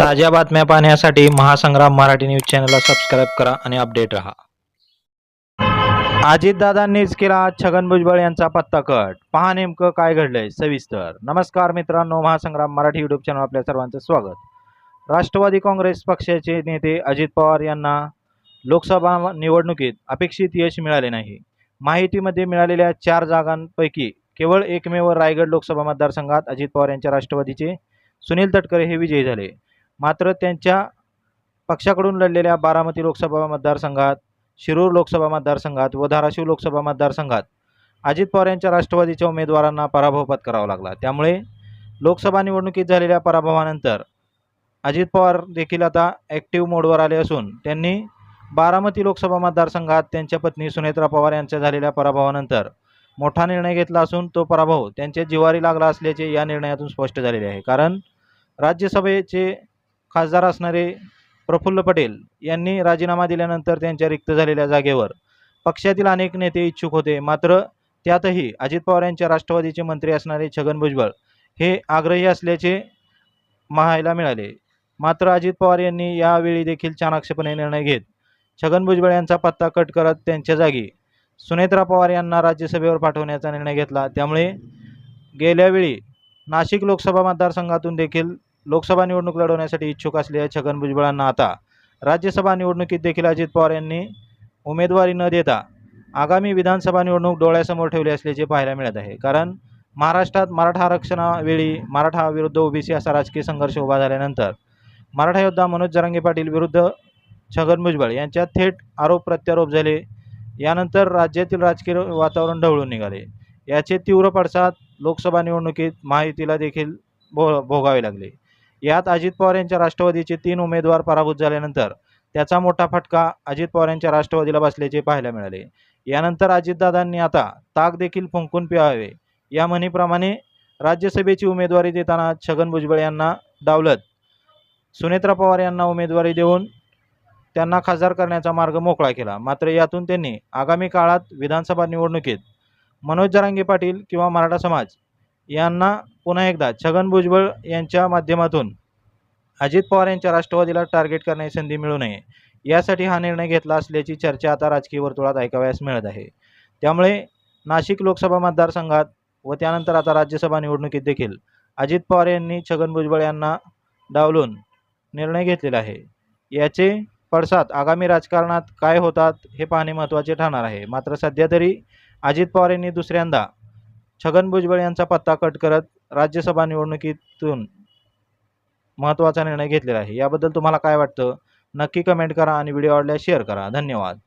ताज्या बातम्या पाहण्यासाठी महासंग्राम मराठी न्यूज चॅनलला सबस्क्राईब करा आणि अपडेट रहा. अजितदादांनीच केला छगन भुजबळ यांचा पत्ता कट. पहा नेमकं काय घडलंय सविस्तर. नमस्कार मित्रांनो महासंग्राम मराठी युट्यूब चॅनल आपल्या सर्वांचं स्वागत. राष्ट्रवादी काँग्रेस पक्षाचे नेते अजित पवार यांना लोकसभा निवडणुकीत अपेक्षित यश मिळाले नाही. माहितीमध्ये मिळालेल्या चार जागांपैकी केवळ एकमेव रायगड लोकसभा मतदारसंघात अजित पवार यांच्या राष्ट्रवादीचे सुनील तटकरे हे विजयी झाले. मात्र त्यांच्या पक्षाकडून लढलेल्या बारामती लोकसभा मतदारसंघात शिरूर लोकसभा मतदारसंघात व धाराशिव लोकसभा मतदारसंघात अजित पवार यांच्या राष्ट्रवादीच्या उमेदवारांना पराभव पत्करावा लागला. त्यामुळे लोकसभा निवडणुकीत झालेल्या पराभवानंतर अजित पवार देखील आता ॲक्टिव्ह मोडवर आले असून त्यांनी बारामती लोकसभा मतदारसंघात त्यांच्या पत्नी सुनेत्रा पवार यांच्या झालेल्या पराभवानंतर मोठा निर्णय घेतला असून तो पराभव त्यांच्या जिवारी लागला असल्याचे या निर्णयातून स्पष्ट झालेले आहे. कारण राज्यसभेचे खासदार असणारे प्रफुल्ल पटेल यांनी राजीनामा दिल्यानंतर त्यांच्या रिक्त झालेल्या जागेवर पक्षातील अनेक नेते इच्छुक होते. मात्र त्यातही अजित पवार यांच्या राष्ट्रवादीचे मंत्री असणारे छगन भुजबळ हे आग्रही असल्याचे पाहायला मिळाले. मात्र अजित पवार यांनी यावेळी देखील चाणाक्षपणे निर्णय घेत छगन भुजबळ यांचा पत्ता कट करत त्यांच्या जागी सुनेत्रा पवार यांना राज्यसभेवर पाठवण्याचा निर्णय घेतला. त्यामुळे गेल्यावेळी नाशिक लोकसभा मतदारसंघातून देखील लोकसभा निवडणूक लढवण्यासाठी इच्छुक असलेल्या छगन भुजबळांना आता राज्यसभा निवडणुकीत देखील अजित पवार यांनी उमेदवारी न देता आगामी विधानसभा निवडणूक डोळ्यासमोर ठेवली असल्याचे पाहायला मिळत आहे. कारण महाराष्ट्रात मराठा आरक्षणावेळी मराठा विरुद्ध ओबीसी असा राजकीय संघर्ष उभा झाल्यानंतर मराठा योद्धा मनोज जरांगे पाटील विरुद्ध छगन भुजबळ यांच्यात थेट आरोप प्रत्यारोप झाले. यानंतर राज्यातील राजकीय वातावरण ढवळून निघाले. याचे तीव्र पडसाद लोकसभा निवडणुकीत महायुतीला देखील भो भोगावे लागले. यात अजित पवार यांच्या राष्ट्रवादीचे तीन उमेदवार पराभूत झाल्यानंतर त्याचा मोठा फटका अजित पवार यांच्या राष्ट्रवादीला बसल्याचे पाहायला मिळाले. यानंतर अजितदादांनी आता ताक देखील फुंकून प्यावे या म्हणीप्रमाणे राज्यसभेची उमेदवारी देताना छगन भुजबळ यांना डावलत सुनेत्रा पवार यांना उमेदवारी देऊन त्यांना खासदार करण्याचा मार्ग मोकळा केला. मात्र यातून त्यांनी आगामी काळात विधानसभा निवडणुकीत मनोज जरांगे पाटील किंवा मराठा समाज यांना पुन्हा एकदा छगन भुजबळ यांच्या माध्यमातून अजित पवार यांच्या राष्ट्रवादीला टार्गेट करण्याची संधी मिळू नये यासाठी हा निर्णय घेतला असल्याची चर्चा आता राजकीय वर्तुळात ऐकावयास मिळत आहे. त्यामुळे नाशिक लोकसभा मतदारसंघात व त्यानंतर आता राज्यसभा निवडणुकीत देखील अजित पवार यांनी छगन भुजबळ यांना डावलून निर्णय घेतलेला आहे. याचे पडसाद आगामी राजकारणात काय होतात हे पाहणे महत्त्वाचे ठरणार आहे. मात्र सध्या तरी अजित पवार यांनी दुसऱ्यांदा छगन भुजबळ यांचा पत्ता कट करत राज्यसभा निवडणुकीतून महत्त्वाचा निर्णय घेतलेला आहे. याबद्दल तुम्हाला काय वाटतं? नक्की कमेंट करा आणि व्हिडिओ आवडल्यास शेअर करा. धन्यवाद.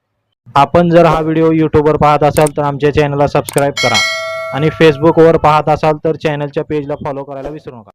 आपण जर हा व्हिडिओ यूट्यूबवर पाहत असाल तर आमच्या चॅनलला सबस्क्राईब करा. आणि फेसबुकवर पाहत असाल तर चॅनलच्या पेजला फॉलो करायला विसरू नका.